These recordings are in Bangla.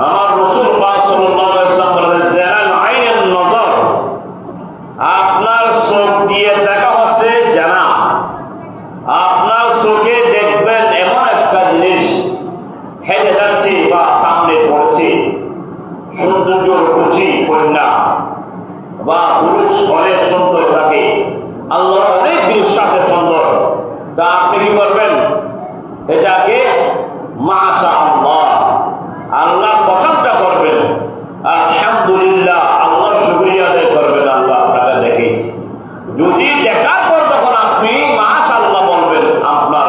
আমার রসুল নজর, আপনার চোখ দিয়ে দেখা হচ্ছে জানা। আপনার চোখে দেখবেন এমন একটা জিনিস, হেঁটে যাচ্ছে বা সামনে পড়ছে, সৌন্দর্য কুচি কন্যা বা পুরুষ অনেক সুন্দর থাকে। আল্লাহর অনেক দৃশ্য সুন্দর। তা আপনি কি করবেন এটাকে মাশা আল্লাহ আল্লাহ প্রশংসা করবেন আলহামদুলিল্লাহ আল্লাহ শুক্রিয়া আদায় করবেন আল্লাহ আপনাকে দেখেছি যদি দেখার পর তখন আপনি মাস আল্লাহ বলবেন আপনার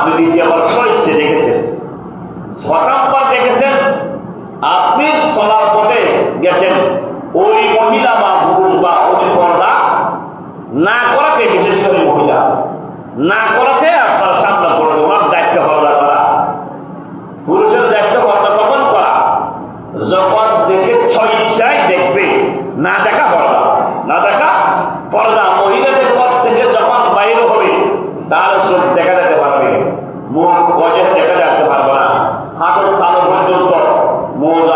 আপনি দ্বিতীয়বার সইছে দেখেছেন? প্রথমবার দেখেছেন? আপনি চলার পথে গেছেন। ওই মহিলা বা পুরুষ বা ওই পর্দা না করাতে, বিশেষ করে মহিলা, না করাতে আপনার সামনে পড়েছে ওনার দায়িত্ব পর্দা করা। পুরুষের দায়িত্ব পর্দা কখন করা। যখন দেখে ছয় ইচ্ছায় দেখবে, না দেখা পর্দা। না দেখা পর্দা। মহিলাদের পর থেকে যখন বাইরে হবে তাহলে চোখ দেখা যেতে পারবে মুখ গজে দেখা যেতে পারবে না হাতের তালু পর্যন্ত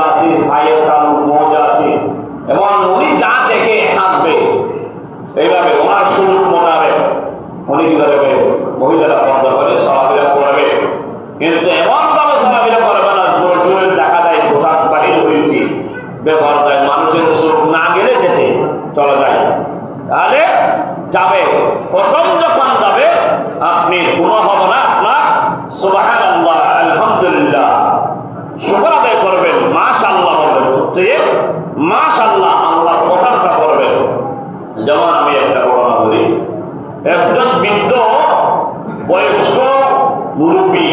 আছে, ভাইয়ের আছে। এবং উনি যা দেখে এইভাবে ওনার সুযোগ মনে উনি কি করবে মহিলারা করে করবে কিন্তু করবে না দেখা যায় পোশাক বাহির হয়েছে ব্যবহার দেয়, মানুষের চোখ না গেলে যেতে চলা যায়। তাহলে যাবে। প্রথম যখন যাবে, আপনি কোনো হবে না আপনার সুবাহান আল্লাহ আলহামদুলিল্লাহ শুকর আদায় করবেন মাস আল্লাহ বলবেন সত্যি মাস আল্লাহ প্রশংসা করবেন যেমন আমি একটা ঘটনা বলি। একজন বৃদ্ধ, বয়স্ক মুরব্বী,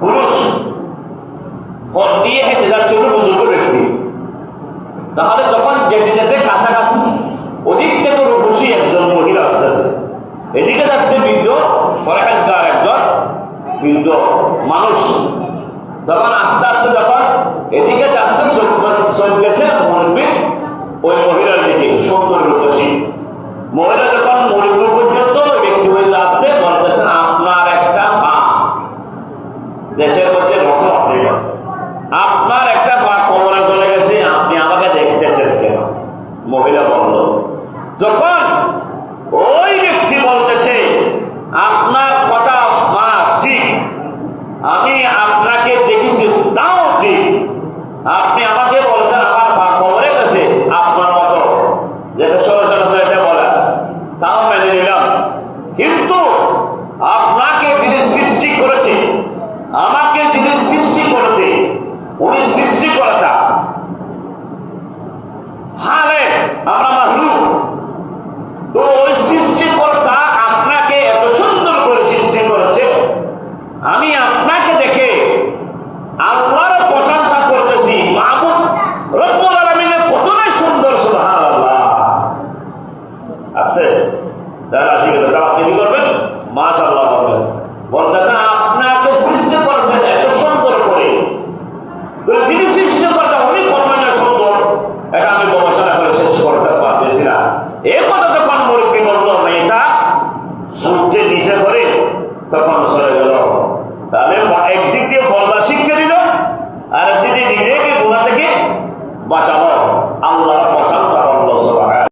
পুরুষ ফল দিয়ে হেঁটে যাচ্ছে হলো বুজুর্গ ব্যক্তি। তাহলে যখন যেতে যেতে কাছাকাছি, ওদিক থেকে রূপসী একজন মহিলা আসতেছে। এদিকে যাচ্ছে বৃদ্ধ ফরেকাজগার একজন বৃদ্ধ মানুষ। তখন আস্তে আস্তে যখন এদিকে যাচ্ছে ওই মহিলার দিকে, সুন্দর রূপসী মহিলা যখন পর্যন্ত ওই ব্যক্তি মহিলা আসছে বলতেছেন আপনার একটা দেশের মধ্যে আছে আপনার একটা পা কোমরে চলে গেছে, আপনি আমাকে দেখতেছেন কেন? মহিলা বলল, যখন ওই ব্যক্তি বলতেছে আপনার কথা মা ঠিক আমি আপনাকে দেখেছি তাও ঠিক আপনি আমাকে বলছেন, আমার পা খবরে গেছে, আপনার মতো। যেটা সরাসরি এটা বলা, তাও মেনে নিলাম। কিন্তু আপনাকে যিনি সৃষ্টি করেছে, আমাকে যিনি সৃষ্টি করেছে, উনি সৃষ্টি করাটা হালে আমরা মাহলুক তো ওই সৃষ্টিকর্তা আপনাকে এত সুন্দর করে সৃষ্টি করেছে আমি আপনাকে দেখে আল্লাহর প্রশংসা করতেছি মাহবুব রব্বুল আলামিনের কতটাই সুন্দর সুবহানাল্লাহ আছে। যারা আসি তা আপনি কি করবেন? মাশাআল্লাহ বলবেন বলতেছেন আপনাকে সৃষ্টি করেছেন, এত সুন্দর করে। যিনি সৃষ্টি উনি সুন্দর। এটা আমি গবেষণা করে শেষ করতে পারতেছি না। মুরব্বী মেয়েটা সূর্যে নিচে করে তখন সরে গেল। তাহলে একদিক দিয়ে ফলটা শিক্ষা দিল আর একদিক নিজেকে গুণা থেকে বাঁচালো। আল্লাহর প্রশংসা